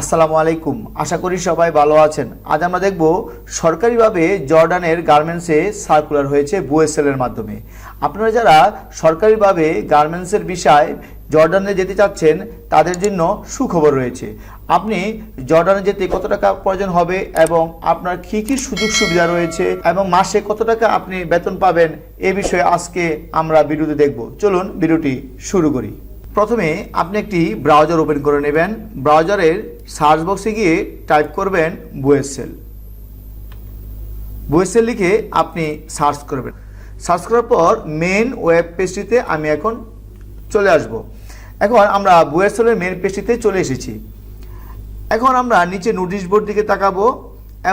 আসসালামু আলাইকুম। আশা করি সবাই ভালো আছেন। আজ আমরা দেখব সরকারিভাবে জর্ডানের গার্মেন্টসে সার্কুলার হয়েছে বুয়েসেলের মাধ্যমে। আপনারা যারা সরকারিভাবে গার্মেন্টসের বিষয় জর্ডানে যেতে চাচ্ছেন, তাদের জন্য সুখবর রয়েছে। আপনি জর্ডানে যেতে কত টাকা প্রয়োজন হবে এবং আপনার কী কী সুযোগ সুবিধা রয়েছে এবং মাসে কত টাকা আপনি বেতন পাবেন, এ বিষয়ে আজকে আমরা ভিডিওতে দেখব। চলুন ভিডিওটি শুরু করি। প্রথমে আপনি একটি ব্রাউজার ওপেন করে নেবেন। ব্রাউজারের সার্চ বক্সে গিয়ে টাইপ করবেন বুয়েসেল। বুয়েসেল লিখে আপনি সার্চ করবেন। সার্চ করার পর মেন ওয়েব পেজটিতে আমি এখন চলে আসব। এখন আমরা বুয়েসেলের মেন পেজটিতে চলে এসেছি। এখন আমরা নিচে নোটিশ বোর্ড দিকে তাকাবো।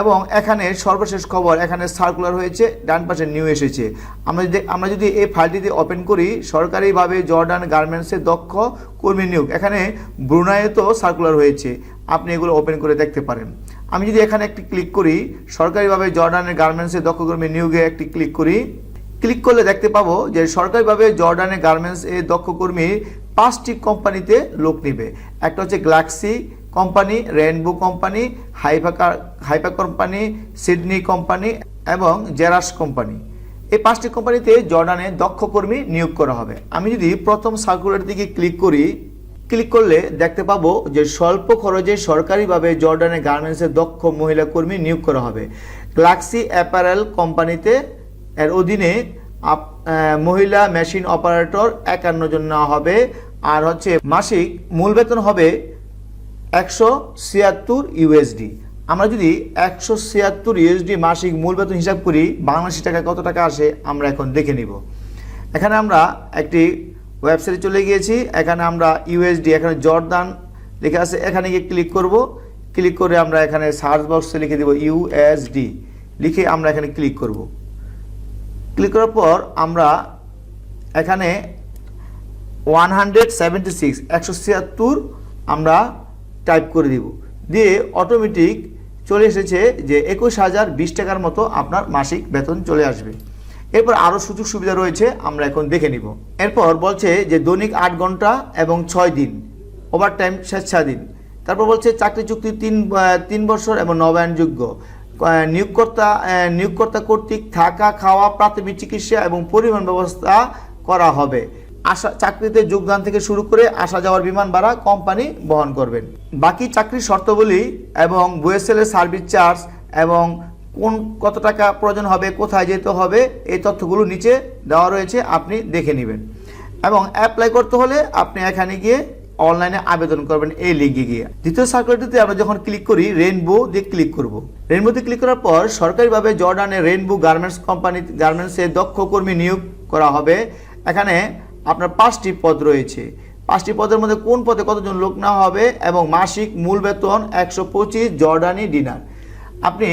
এবং এখানে সর্বশেষ খবর এখানে সার্কুলার হয়েছে, ডান পাশে নিউ এসেছে। আমরা যদি আমরা যদি এই ফাইলটিতে ওপেন করি, সরকারিভাবে জর্ডান গার্মেন্টসের দক্ষ কর্মী নিয়োগ। এখানে ব্রুনাইতেও সার্কুলার হয়েছে। আপনি এগুলো ওপেন করে দেখতে পারেন। আমি যদি এখানে একটি ক্লিক করি, সরকারিভাবে জর্ডানের গার্মেন্টসের দক্ষ কর্মী নিয়োগে একটি ক্লিক করি ক্লিক করলে দেখতে পাবো যে সরকারিভাবে জর্ডানের গার্মেন্টস এ দক্ষ কর্মী পাঁচটি কোম্পানিতে লোক নেবে। একটা হচ্ছে গ্লাক্সি কোম্পানি রেনবো কোম্পানি হাইপা হাইফা কোম্পানি, সিডনি কোম্পানি এবং জেরাস কোম্পানি। এই পাঁচটি কোম্পানিতে জর্ডানে দক্ষ কর্মী নিয়োগ করা হবে। আমি যদি প্রথম সার্কুলার দিকে ক্লিক করি, ক্লিক করলে দেখতে পাবো যে স্বল্প খরচে সরকারিভাবে জর্ডানে গার্মেন্টসের দক্ষ মহিলা কর্মী নিয়োগ করা হবে। গ্লাক্সি অ্যাপারেল কোম্পানিতে এর অধীনে মহিলা মেশিন অপারেটর একান্ন জন নেওয়া হবে। আর হচ্ছে মাসিক মূল বেতন হবে একশো ছিয়াত্তর ইউএসডি। আমরা যদি একশো ছিয়াত্তর ইউএসডি মাসিক মূল বেতন হিসাব করি, বাংলাদেশি টাকায় কত টাকা আসে, আমরা এখন দেখে নিব। এখানে আমরা একটি ওয়েবসাইটে চলে গিয়েছি। এখানে আমরা ইউএসডি, এখানে জর্দান লেখা আছে। এখানে গিয়ে ক্লিক করব। ক্লিক করে আমরা এখানে সার্চ বক্সে লিখে দেব ইউএসডি। লিখে আমরা এখানে ক্লিক করব। ক্লিক করার পর আমরা এখানে ওয়ান হান্ড্রেড সেভেন্টি সিক্স একশো ছিয়াত্তর আমরা টাইপ করে দিব। দিয়ে অটোমেটিক চলে এসেছে যে একুশ হাজার বিশ টাকার মতো আপনার মাসিক বেতন চলে আসবে। এরপর আরও সুযোগ সুবিধা রয়েছে, আমরা এখন দেখে নিব। এরপর বলছে যে দৈনিক আট ঘণ্টা এবং ছয় দিন ওভার টাইম স্বেচ্ছাধীন। তারপর বলছে চাকরি চুক্তি তিন তিন বছর এবং নবায়নযোগ্য। নিয়োগকর্তা নিয়োগকর্তা কর্তৃক থাকা, খাওয়া, প্রাথমিক চিকিৎসা এবং পরিবহন ব্যবস্থা করা হবে। আশা, চাকরিতে যোগদান থেকে শুরু করে আসা যাওয়ার বিমান ভাড়া কোম্পানি বহন করবেন। বাকি চাকরির শর্তাবলী এবং বুয়েসেলের সার্ভিস চার্জ এবং কোন কত টাকা প্রয়োজন হবে, কোথায় যেতে হবে, এই তথ্যগুলো নিচে দেওয়া রয়েছে, আপনি দেখে নেবেন। এবং অ্যাপ্লাই করতে হলে আপনি এখানে গিয়ে অনলাইনে আবেদন করবেন এই লিঙ্কে গিয়ে। দ্বিতীয় সার্কুলারটিতে আমরা যখন ক্লিক করি রেইনবো দিয়ে ক্লিক করব। রেইনবোতে ক্লিক করার পর সরকারিভাবে জর্ডানে রেনবো গার্মেন্টস কোম্পানি গার্মেন্টসে দক্ষ কর্মী নিয়োগ করা হবে। এখানে আপনার পাঁচটি পদ রয়েছে। পাঁচটি পদের মধ্যে কোন পদে কতজন লোক নেওয়া হবে এবং মাসিক মূল বেতন একশো পঁচিশ জর্ডানি ডিনার আপনি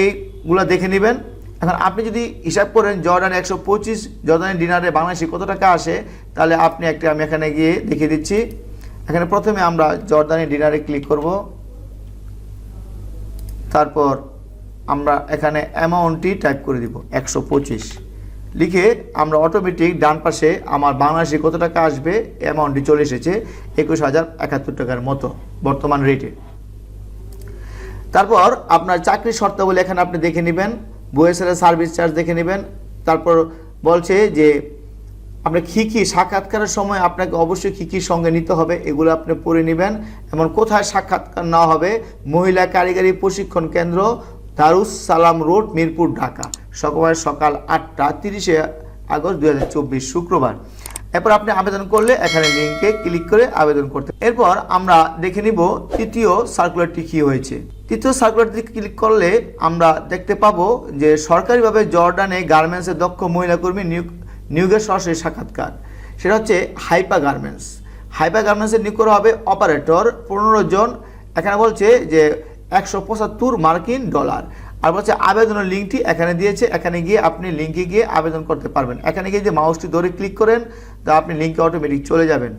এইগুলো দেখে নেবেন। এখন আপনি যদি হিসাব করেন জর্ডান একশো পঁচিশ জর্ডানি ডিনারে বাংলাদেশি কত টাকা আসে, তাহলে আপনি একটা আমি এখানে গিয়ে দেখিয়ে দিচ্ছি। এখানে প্রথমে আমরা জর্দানি ডিনারে ক্লিক করব। তারপর আমরা এখানে অ্যামাউন্টটি টাইপ করে দিব, একশো পঁচিশ। লিখে আমরা অটোমেটিক ডান পাশে আমার বাংলাদেশে কত টাকা আসবে অ্যামাউন্টটি চলে এসেছে একুশ হাজার একাত্তর টাকার মতো, বর্তমান রেটে তারপর আপনার চাকরির শর্তাবলী এখানে আপনি দেখে নেবেন, বইয়ের সার্ভিস চার্জ দেখে নেবেন, তারপর বলছে যে আপনার কী কী সাক্ষাৎকারের সময় আপনাকে অবশ্যই কী কী সঙ্গে নিতে হবে, এগুলো আপনি পড়ে নেবেন। এবং কোথায় সাক্ষাৎকার না হবে, মহিলা কারিগরি প্রশিক্ষণ কেন্দ্র দারুস সালাম রোড, মিরপুর, ঢাকা। সকাল সকাল আটটা তিরিশে আগস্ট দুই শুক্রবার। এরপর আপনি আবেদন করলে এখানে লিঙ্কে ক্লিক করে আবেদন করতে এরপর আমরা দেখে নিব তৃতীয় সার্কুলারটি কী হয়েছে। তৃতীয় সার্কুলারটি ক্লিক করলে আমরা দেখতে পাবো যে সরকারিভাবে জর্ডানে গার্মেন্টসের দক্ষ মহিলা কর্মী নিয়োগ নিয়োগের সরাসরি সাক্ষাৎকার। সেটা হচ্ছে হাইপা গার্মেন্টস হাইপা গার্মেন্টসের নিয়োগ করা হবে অপারেটর পনেরো জন। এখানে বলছে যে একশো পঁচাত্তর মার্কিন ডলার। আর বলছে আবেদনের লিঙ্কটি এখানে দিয়েছে। এখানে গিয়ে আপনি লিঙ্কে গিয়ে আবেদন করতে পারবেন। এখানে গিয়ে যে মাউসটি ধরে ক্লিক করেন, তা আপনি লিঙ্কে অটোমেটিক চলে যাবেন।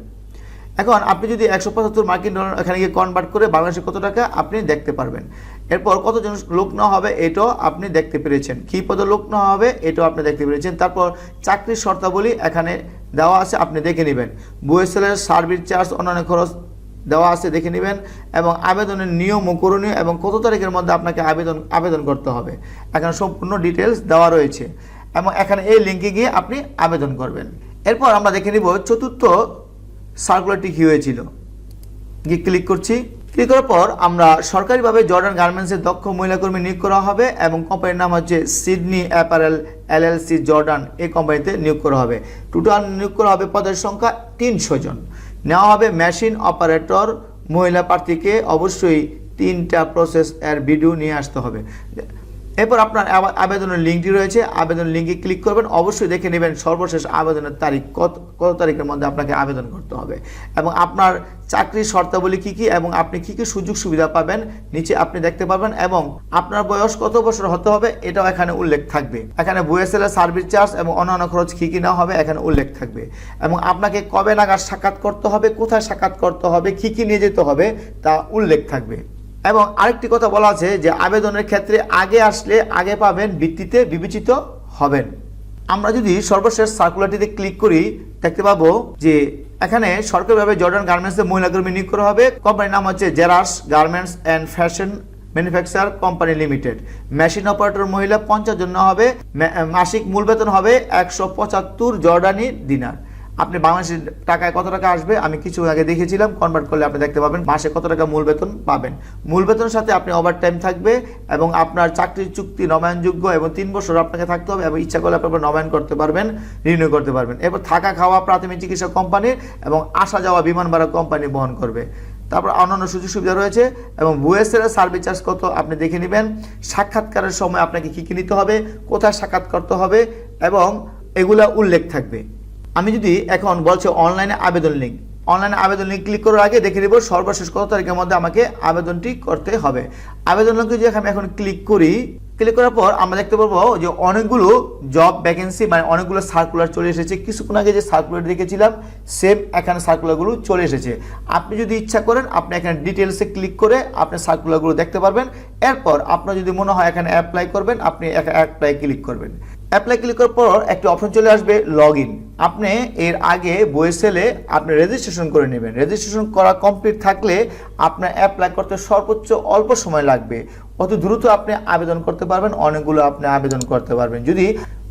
এখন আপনি যদি একশো পঁচাত্তর মার্কিন ডলার এখানে গিয়ে কনভার্ট করে বাংলাদেশে কত টাকা, আপনি দেখতে পারবেন। এরপর কতজন লোক নেওয়া হবে এটাও আপনি দেখতে পেরেছেন। কী পদ লোক নেওয়া হবে এটাও আপনি দেখতে পেরেছেন। তারপর চাকরির শর্তাবলী এখানে দেওয়া আছে, আপনি দেখে নেবেন। বুয়েসেলের সার্ভিস চার্জ, অন্যান্য খরচ দেওয়া আছে, দেখে নেবেন এবং আবেদনের নিয়ম ও করণীয় এবং কত তারিখের মধ্যে আপনাকে আবেদন আবেদন করতে হবে। এখানে সম্পূর্ণ ডিটেলস দেওয়া রয়েছে এবং এখানে এই লিঙ্কে গিয়ে আপনি আবেদন করবেন। এরপর আমরা দেখে নিব চতুর্থ সার্কুলারটি কী হয়েছিল। গিয়ে ক্লিক করছি। ক্লিক করার পর আমরা সরকারিভাবে জর্ডান গার্মেন্টসের দক্ষ মহিলা কর্মী নিয়োগ করা হবে এবং কোম্পানির নাম হচ্ছে সিডনি অ্যাপারেল এলএলসি জর্ডান এই কোম্পানিতে নিয়োগ করা হবে। টোটাল নিয়োগ করা হবে পদের সংখ্যা তিনশো জন। নেওয়া হবে মেশিন অপারেটর, মহিলা প্রার্থীকে অবশ্যই তিনটা প্রসেস এর ভিডিও নিয়ে আসতে হবে। এরপর আপনার আবেদনের লিঙ্কটি রয়েছে। আবেদন লিঙ্কে ক্লিক করবেন। অবশ্যই দেখে নেবেন সর্বশেষ আবেদনের তারিখ কত কত তারিখের মধ্যে আপনাকে আবেদন করতে হবে। এবং আপনার চাকরির শর্তাবলী কী কী এবং আপনি কী কী সুযোগ সুবিধা পাবেন, নিচে আপনি দেখতে পাবেন এবং আপনার বয়স কত বছর হতে হবে এটাও এখানে উল্লেখ থাকবে। এখানে বুয়েসেল সার্ভিস চার্জ এবং অন্যান্য খরচ কী কী না হবে এখানে উল্লেখ থাকবে। এবং আপনাকে কবে নাগাদ সাক্ষাৎ করতে হবে, কোথায় সাক্ষাৎ করতে হবে, কী কী নিয়ে যেতে হবে তা উল্লেখ থাকবে। এবং আরেকটি কথা বলা আছে যে আবেদনের ক্ষেত্রে আগে আসলে আগে পাবেন ভিত্তিতে বিবেচিত হবেন। আমরা যদি সর্বশেষ সার্কুলারটিতে ক্লিক করি, দেখতে পাবো যে এখানে সরকারিভাবে জর্ডান গার্মেন্টসে মহিলা কর্মী নিয়োগ করা হবে। কোম্পানির নাম হচ্ছে জেরাস garments and fashion manufacture company limited machine operator মহিলা পঞ্চাশ জন হবে। মাসিক মূল বেতন হবে একশো পঁচাত্তর জর্ডানি দিনার আপনি বাংলাদেশের টাকায় কত টাকা আসবে? আমি কিছু আগে দেখেছিলাম কনভার্ট করলে আপনি দেখতে পাবেন। মাসে কত টাকা মূল বেতন পাবেন? মূল বেতনের সাথে আপনি ওভার টাইম থাকবে এবং আপনার চাকরির চুক্তি নবায়নযোগ্য এবং তিন বছর আপনাকে থাকতে হবে এবং ইচ্ছা করলে আপনার নবায়ন করতে পারবেন রিনিউ করতে পারবেন। এরপর থাকা খাওয়া, প্রাথমিক চিকিৎসা কোম্পানির এবং আসা যাওয়া বিমান ভাড়া কোম্পানি বহন করবে। তারপর অন্যান্য সুযোগ সুবিধা রয়েছে এবং বুয়েসের সার্ভিস চার্জ কত আপনি দেখে নেবেন। সাক্ষাৎকারের সময় আপনাকে কী কী নিতে হবে, কোথায় সাক্ষাৎ করতে হবে এবং এগুলা উল্লেখ থাকবে। আমি যদি এখন বলছে অনলাইনে আবেদন লিঙ্ক অনলাইনে আবেদন লিঙ্ক ক্লিক করার আগে দেখে নেব সর্বশেষ কত তারিখের মধ্যে আমাকে আবেদনটি করতে হবে। আবেদন লিঙ্কে যদি আমি এখন ক্লিক করি ক্লিক করার পর আমরা দেখতে পারব যে অনেকগুলো জব ভ্যাকেন্সি মানে অনেকগুলো সার্কুলার চলে এসেছে। কিছুক্ষণ আগে যে সার্কুলার দেখেছিলাম সেম এখানে সার্কুলারগুলো চলে এসেছে। আপনি যদি ইচ্ছা করেন, আপনি এখানে ডিটেলসে ক্লিক করে আপনি সার্কুলারগুলো দেখতে পারবেন। এরপর আপনার যদি মনে হয় এখানে অ্যাপ্লাই করবেন, আপনি অ্যাপ্লাই ক্লিক করবেন। অ্যাপ্লাই ক্লিক করার পর একটি অপশন চলে আসবে লগ ইন আপনি এর আগে বইসেলে আপনি রেজিস্ট্রেশন করে নেবেন। রেজিস্ট্রেশন করা কমপ্লিট থাকলে আপনার অ্যাপ্লাই করতে সর্বোচ্চ অল্প সময় লাগবে। অত দ্রুত আপনি আবেদন করতে পারবেন, অনেকগুলো আপনি আবেদন করতে পারবেন। যদি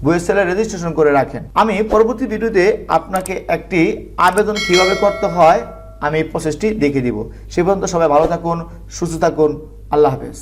বইসেলে রেজিস্ট্রেশন করে রাখেন। আমি পরবর্তী ভিডিওতে আপনাকে একটি আবেদন কীভাবে করতে হয়, আমি এই প্রসেসটি দেখে দিব। সে পর্যন্ত সবাই ভালো থাকুন, সুস্থ থাকুন। আল্লাহ হাফেজ।